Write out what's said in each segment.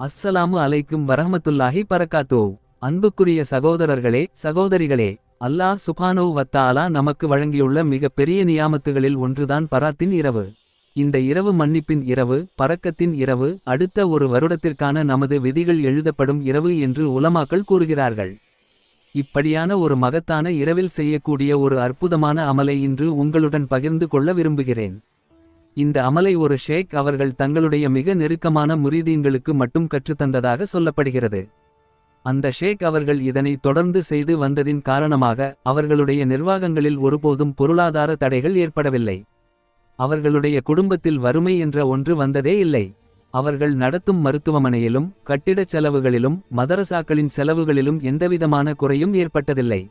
அஸ்ஸலாமு அலைக்கும் வரஹமத்துல்லாஹி பரக்காத்தோ அன்புக்குரிய சகோதரர்களே சகோதரிகளே அல்லாஹ் சுபானோ வத்தாலா நமக்கு வழங்கியுள்ள மிக பெரிய நியாமத்துகளில் ஒன்றுதான் பராத்தின் இரவு. இந்த இரவு மன்னிப்பின் இரவு பறக்கத்தின் இரவு அடுத்த ஒரு வருடத்திற்கான நமது விதிகள் எழுதப்படும் இரவு என்று உலமாக்கள் கூறுகிறார்கள். இப்படியான ஒரு மகத்தான இரவில் செய்யக்கூடிய ஒரு அற்புதமான அமலை இன்று உங்களுடன் பகிர்ந்து கொள்ள விரும்புகிறேன். இந்த அமலை ஒரு ஷேக் அவர்கள் தங்களுடைய மிக நெருக்கமான முரீதீன்களுக்கு மட்டும் கற்றுத்தந்ததாக சொல்லப்படுகிறது. அந்த ஷேக் அவர்கள் இதனை தொடர்ந்து செய்து வந்ததின் காரணமாக அவர்களுடைய நிர்வாகங்களில் ஒருபோதும் பொருளாதார தடைகள் ஏற்படவில்லை. அவர்களுடைய குடும்பத்தில் வறுமை என்ற ஒன்று வந்ததே இல்லை. அவர்கள் நடத்தும் மருத்துவமனையிலும் கட்டிடச் செலவுகளிலும் மதரசாக்களின் செலவுகளிலும் எந்தவிதமான குறையும் ஏற்பட்டதில்லை.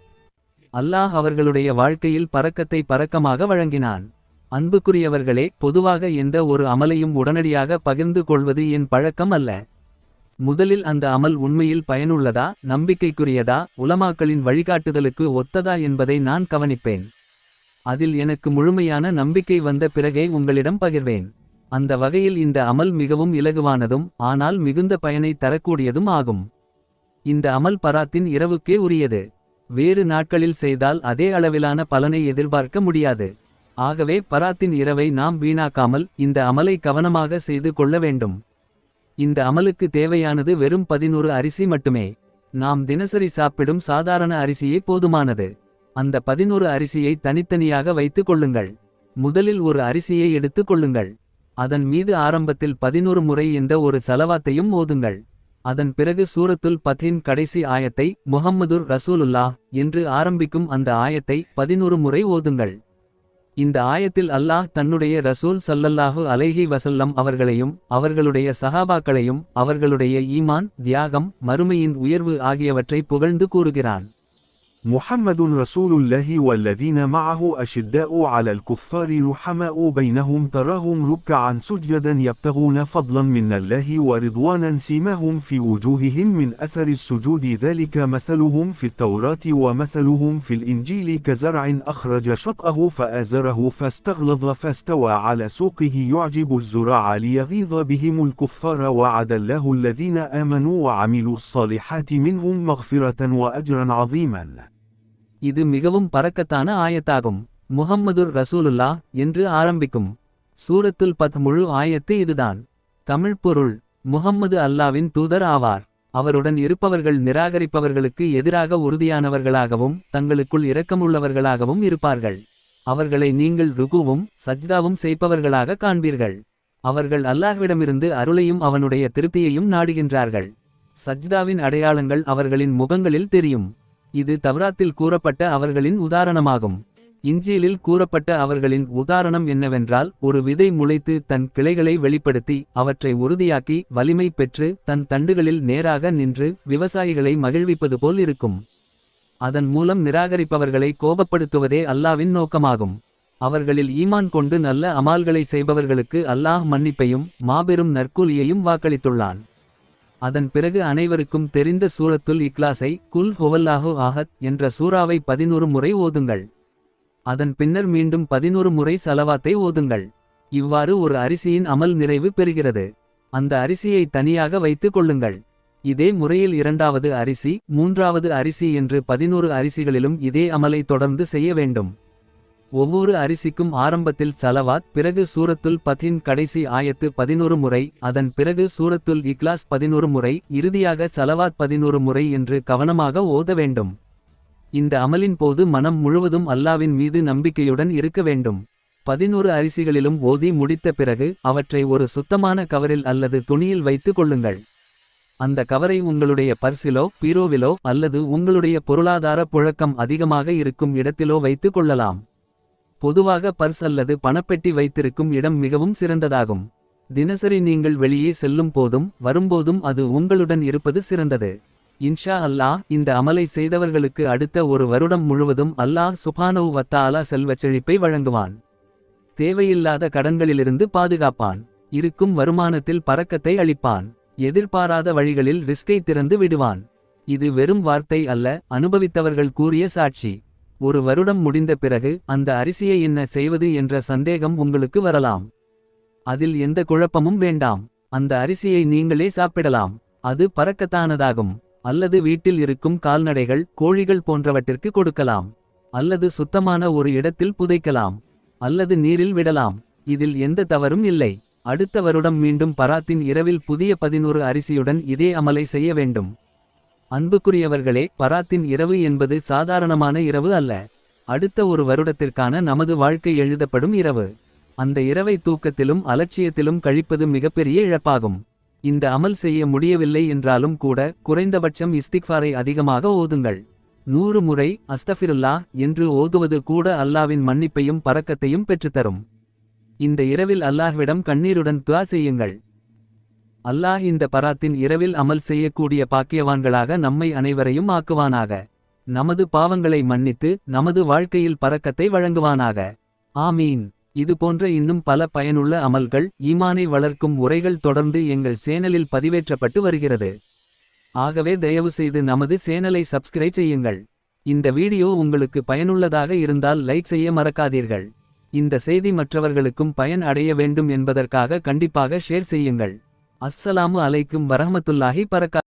அல்லாஹ் அவர்களுடைய வாழ்க்கையில் பறக்கத்தை பறக்கமாக வழங்கினான். அன்புக்குரியவர்களே பொதுவாக எந்த ஒரு அமலையும் உடனடியாக பகிர்ந்து கொள்வது என் பழக்கம் அல்ல. முதலில் அந்த அமல் உண்மையில் பயனுள்ளதா நம்பிக்கைக்குரியதா உலமாக்களின் வழிகாட்டுதலுக்கு ஒத்ததா என்பதை நான் கவனிப்பேன். அதில் எனக்கு முழுமையான நம்பிக்கை வந்த பிறகே உங்களிடம் பகிர்வேன். அந்த வகையில் இந்த அமல் மிகவும் இலகுவானதும் ஆனால் மிகுந்த பயனை தரக்கூடியதும் ஆகும். இந்த அமல் பராத்தின் இரவுக்கே உரியது. வேறு நாட்களில் செய்தால் அதே அளவிலான பலனை எதிர்பார்க்க முடியாது. ஆகவே பராத்தின் இரவை நாம் வீணாக்காமல் இந்த அமலை கவனமாக செய்து கொள்ள வேண்டும். இந்த அமலுக்கு தேவையானது வெறும் பதினொரு அரிசி மட்டுமே. நாம் தினசரி சாப்பிடும் சாதாரண அரிசியே போதுமானது. அந்த பதினோரு அரிசியை தனித்தனியாக வைத்துக் கொள்ளுங்கள். முதலில் ஒரு அரிசியை எடுத்துக் கொள்ளுங்கள். அதன் மீது ஆரம்பத்தில் பதினோரு முறை இந்த ஒரு சலவாத்தையும் ஓதுங்கள் அதன் பிறகு சூரத்துல் பத்தின் கடைசி ஆயத்தை முஹம்மதுர் ரசூலுல்லாஹ் என்று ஆரம்பிக்கும் அந்த ஆயத்தை பதினொரு முறை ஓதுங்கள். இந்த ஆயத்தில் அல்லாஹ் தன்னுடைய ரசூல் சல்லல்லாஹு அலைஹி வசல்லம் அவர்களையும் அவர்களுடைய சஹாபாக்களையும் அவர்களுடைய ஈமான் தியாகம் மறுமையின் உயர்வு ஆகியவற்றை புகழ்ந்து கூறுகிறான். محمد رسول الله والذين معه أشداء على الكفار رحماء بينهم تراهم ركعا سجدا يبتغون فضلا من الله ورضوانا سيماهم في وجوههم من أثر السجود. ذلك مثلهم في التوراة ومثلهم في الإنجيل. كزرع أخرج شطأه فآزره فاستغلظ فاستوى على سوقه. يعجب الزراع ليغيظ بهم الكفار. وعد الله الذين آمنوا وعملوا الصالحات منهم مغفرة وأجرا عظيما. இது மிகவும் பறக்கத்தான ஆயத்தாகும். முஹம்மதுர் ரசூலுல்லா என்று ஆரம்பிக்கும். சூரத்துல் பத் முழு ஆயத்து இதுதான். தமிழ் பொருள் முஹம்மது அல்லாவின் தூதர் ஆவார். அவருடன் இருப்பவர்கள் நிராகரிப்பவர்களுக்கு எதிராக உறுதியானவர்களாகவும் தங்களுக்குள் இரக்கமுள்ளவர்களாகவும் இருப்பார்கள். அவர்களை நீங்கள் ருகுவும் சஜ்தாவும் செய்பவர்களாக காண்பீர்கள். அவர்கள் அல்லாஹ்விடமிருந்து அருளையும் அவனுடைய திருப்தியையும் நாடுகின்றார்கள். சஜ்தாவின் அடையாளங்கள் அவர்களின் முகங்களில் தெரியும். இது தவ்ராத்தில் கூறப்பட்ட அவர்களின் உதாரணமாகும். இஞ்சியலில் கூறப்பட்ட அவர்களின் உதாரணம் என்னவென்றால் ஒரு விதை முளைத்து தன் கிளைகளை வெளிப்படுத்தி அவற்றை உறுதியாக்கி வலிமை பெற்று தன் தண்டுகளில் நேராக நின்று விவசாயிகளை மகிழ்விப்பது போல் இருக்கும். அதன் மூலம் நிராகரிப்பவர்களை கோபப்படுத்துவதே அல்லாவின் நோக்கமாகும். அவர்களில் ஈமான் கொண்டு நல்ல அமால்களை செய்பவர்களுக்கு அல்லாஹ் மன்னிப்பையும் மாபெரும் நற்கூலியையும் வாக்களித்துள்ளான். அதன் பிறகு அனைவருக்கும் தெரிந்த சூரத்துல் இக்லாஸை குல் ஹுவல்லாஹு ஆஹத் என்ற சூறாவை பதினொரு முறை ஓதுங்கள். அதன் பின்னர் மீண்டும் பதினொரு முறை சலவாத்தை ஓதுங்கள். இவ்வாறு ஒரு அரிசியின் அமல் நிறைவு பெறுகிறது. அந்த அரிசியை தனியாக வைத்துக் கொள்ளுங்கள். இதே முறையில் இரண்டாவது அரிசி மூன்றாவது அரிசி என்று பதினொரு அரிசிகளிலும் இதே அமலை தொடர்ந்து செய்ய வேண்டும். ஒவ்வொரு அரிசிக்கும் ஆரம்பத்தில் சலவாத் பிறகு சூரத்துல் பத்தின் கடைசி ஆயத்து பதினொரு முறை அதன் பிறகு சூரத்துல் இக்லாஸ் பதினொரு முறை இறுதியாக சலவாத் பதினொரு முறை என்று கவனமாக ஓத வேண்டும். இந்த அமலின் போது மனம் முழுவதும் அல்லாவின் மீது நம்பிக்கையுடன் இருக்க வேண்டும். பதினொரு அரிசிகளிலும் ஓதி முடித்த பிறகு அவற்றை ஒரு சுத்தமான கவரில் அல்லது துணியில் வைத்துக் கொள்ளுங்கள். அந்த கவரை உங்களுடைய பர்சிலோ பீரோவிலோ அல்லது உங்களுடைய பொருளாதார புழக்கம் அதிகமாக இருக்கும் இடத்திலோ வைத்துக் கொள்ளலாம். பொதுவாக பர்ஸ் அல்லது பணப்பெட்டி வைத்திருக்கும் இடம் மிகவும் சிறந்ததாகும். தினசரி நீங்கள் வெளியே செல்லும் போதும் வரும்போதும் அது உங்களுடன் இருப்பது சிறந்தது. இன்ஷா அல்லாஹ் இந்த அமலை செய்தவர்களுக்கு அடுத்த ஒரு வருடம் முழுவதும் அல்லாஹ் சுபானவு வத்தாலா செல்வச் செழிப்பை வழங்குவான். தேவையில்லாத கடன்களிலிருந்து பாதுகாப்பான். இருக்கும் வருமானத்தில் பறக்கத்தை அளிப்பான். எதிர்பாராத வழிகளில் ரிஸ்கை திறந்து விடுவான். இது வெறும் வார்த்தை அல்ல அனுபவித்தவர்கள் கூறிய சாட்சி. ஒரு வருடம் முடிந்த பிறகு அந்த அரிசியை என்ன செய்வது என்ற சந்தேகம் உங்களுக்கு வரலாம். அதில் எந்த குழப்பமும் வேண்டாம். அந்த அரிசியை நீங்களே சாப்பிடலாம். அது பறக்கத்தானதாகும். அல்லது வீட்டில் இருக்கும் கால்நடைகள் கோழிகள் போன்றவற்றிற்கு கொடுக்கலாம். அல்லது சுத்தமான ஒரு இடத்தில் புதைக்கலாம். அல்லது நீரில் விடலாம். இதில் எந்த தவறும் இல்லை. அடுத்த வருடம் மீண்டும் பராத்தின் இரவில் புதிய பதினொரு அரிசியுடன் இதே அமலை செய்ய வேண்டும். அன்புக்குரியவர்களே பராத்தின் இரவு என்பது சாதாரணமான இரவு அல்ல. அடுத்த ஒரு வருடத்திற்கான நமது வாழ்க்கை எழுதப்படும் இரவு. அந்த இரவை தூக்கத்திலும் அலட்சியத்திலும் கழிப்பது மிகப்பெரிய இழப்பாகும். இந்த அமல் செய்ய முடியவில்லை என்றாலும் கூட குறைந்தபட்சம் இஸ்திக்ஃபாரை அதிகமாக ஓதுங்கள். நூறு முறை அஸ்தஃபிருல்லா என்று ஓதுவது கூட அல்லாவின் மன்னிப்பையும் பறக்கத்தையும் பெற்றுத்தரும். இந்த இரவில் அல்லாஹ்விடம் கண்ணீருடன் துவா செய்யுங்கள். அல்லாஹ் இந்த பராத்தின் இரவில் அமல் செய்யக்கூடிய பாக்கியவான்களாக நம்மை அனைவரையும் ஆக்குவானாக. நமது பாவங்களை மன்னித்து நமது வாழ்க்கையில் பறக்கத்தை வழங்குவானாக. ஆமீன். இது போன்ற இன்னும் பல பயனுள்ள அமல்கள் ஈமானை வளர்க்கும் உரைகள் தொடர்ந்து எங்கள் சேனலில் பதிவேற்றப்பட்டு வருகிறது. ஆகவே தயவு செய்து நமது சேனலை சப்ஸ்கிரைப் செய்யுங்கள். இந்த வீடியோ உங்களுக்கு பயனுள்ளதாக இருந்தால் லைக் செய்ய மறக்காதீர்கள். இந்த செய்தி மற்றவர்களுக்கும் பயன் அடைய வேண்டும் என்பதற்காக கண்டிப்பாக ஷேர் செய்யுங்கள். அஸ்ஸலாமு அலைக்கும் வரஹமத்துல்லாஹி பரக்கா